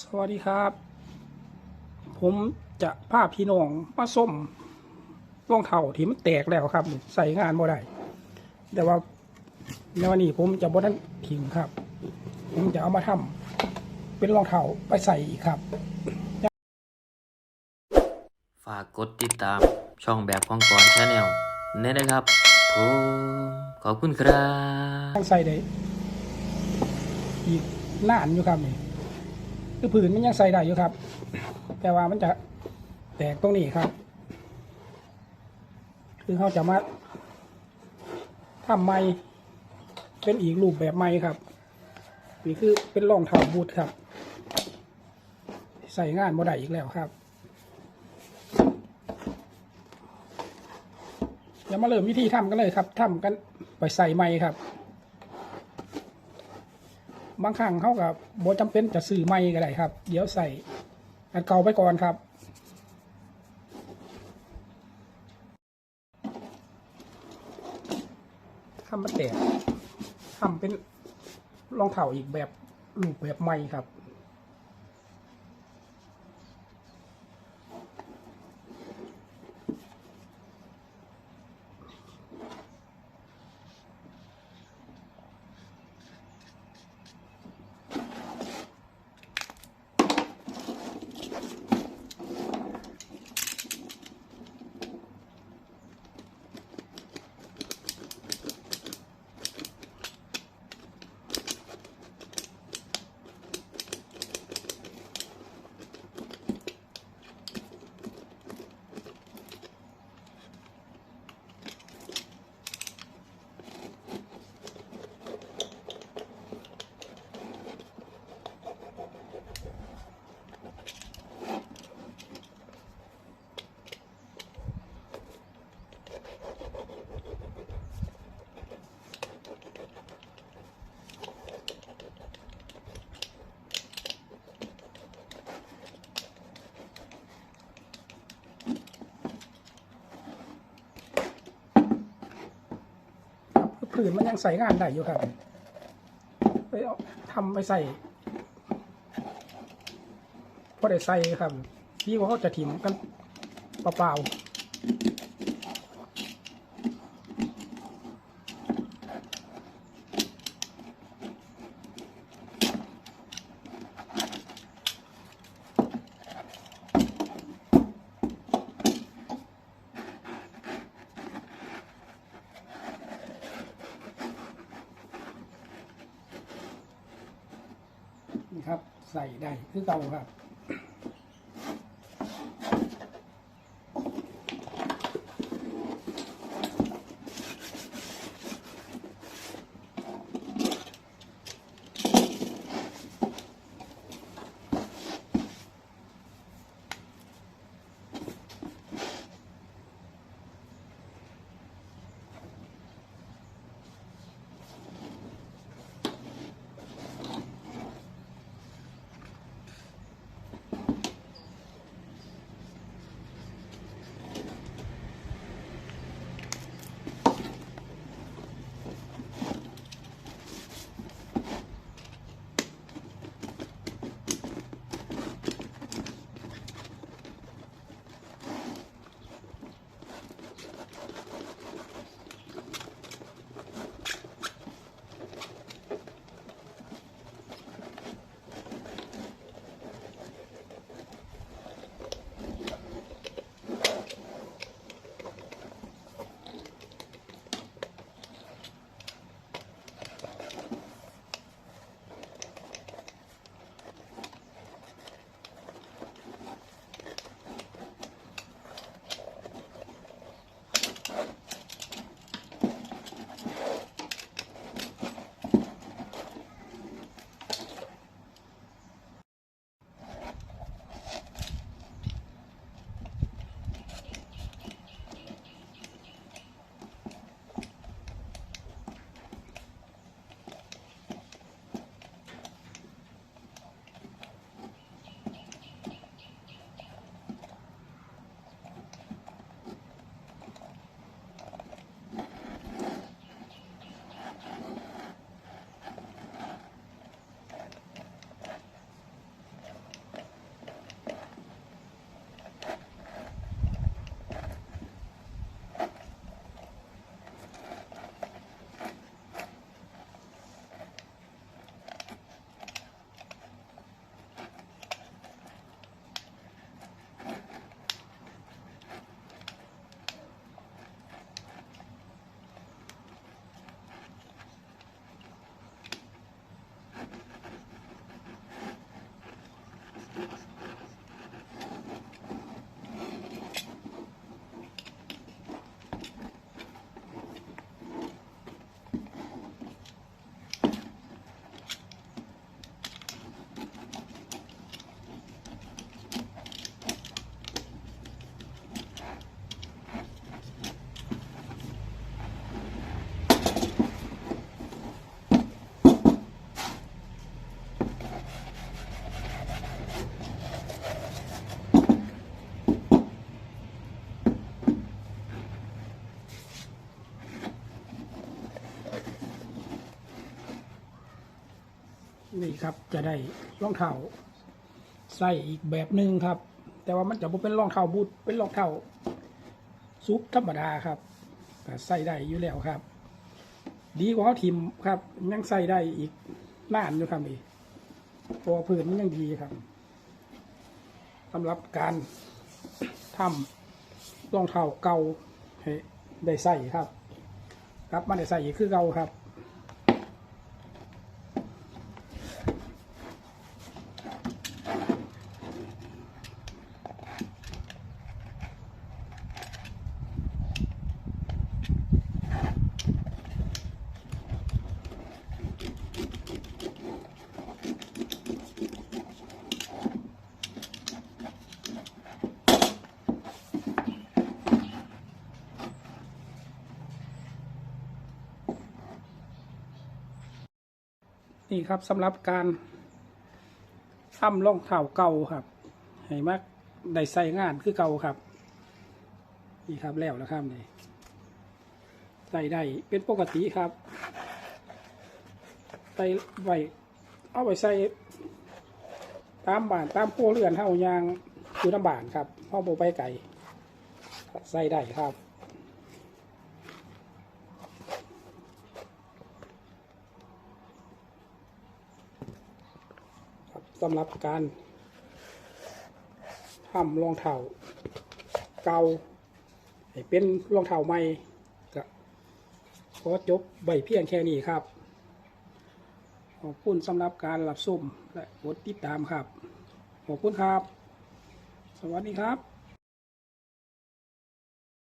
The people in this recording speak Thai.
สวัสดีครับ ผมจะพาพี่น้องมาส้มรองเท้าที่มันแตกแล้วครับ ใส่งานบ่ได้ แต่ว่าในวันนี้ผมจะบ่ทันทิ้งครับ ผมจะเอามาทำเป็นรองเท้าไปใส่อีกครับ ฝากกดติดตามช่องแบบของก่อนชาแนลเน้นนะครับผมขอบคุณครับยังใส่ได้อีกนานอยู่ครับนี่ คือผืนมันยังใส่ได้อยู่ครับ แต่ว่ามันจะแตกตรงนี้ครับ คือเขาจะมาทำไม้เป็นอีกรูปแบบไม้ครับ นี่คือเป็นรองเท้าบูทครับ ใส่งานบ่ได้อีกแล้วครับเดี๋ยวมาเริ่มวิธีทำกันเลยครับทำกันไปใส่ไม้ครับ บางครั้งเขากับโบจำเป็นจะซื้อไม่ก็ได้ครับ เดี๋ยวใส่อันเก่าไปก่อนครับ ทำมาแตกทำเป็นรองเท้าอีกแบบรูปแบบใหม่ครับ ผืนมันยังใส่งานได้อยู่ครับไปเอาทำไปใส่พอได้ใส่ครับพี่ว่าเขาจะถิ่มกันเปล่าๆนี่ครับ ใส่ได้คือเก่าครับ นี่ครับ จะได้รองเท้าใส่อีกแบบหนึ่งครับ แต่ว่ามันจะบ่เป็นรองเท้าบูทเป็นรองเท้าซุปธรรมดาครับก็ใส่ได้อยู่แล้วครับ ดีกว่าเขาทิมครับ ยังใส่ได้อีกนานอยู่ครับอีกพราะว่าพื้นมันยังดีครับสำหรับการทำรองเท้าเก่าให้ได้ใส่ครับ ครับมันได้ใส่อีกคือเก่าครับ นี่ครับสำหรับการทำรองเท้าเก่าครับให้มักได้ใส่งานคือเก่าครับ นี่ครับแล้วแล้วครับนี่ใส่ได้เป็นปกติครับใส่ไว้เอาไว้ใส่ตามบานตามพเรือนเท่ายางอยู่น้ำบานครับพ่อโบไปไก่ใส่ได้ครับ สำหรับการทำรองเท้าเก่าให้เป็นรองเท้าใหม่ก็ขอจบใบเพียงแค่นี้ครับ ขอบคุณสำหรับการรับชมและกดติดตามครับ ขอบคุณครับ สวัสดีครับ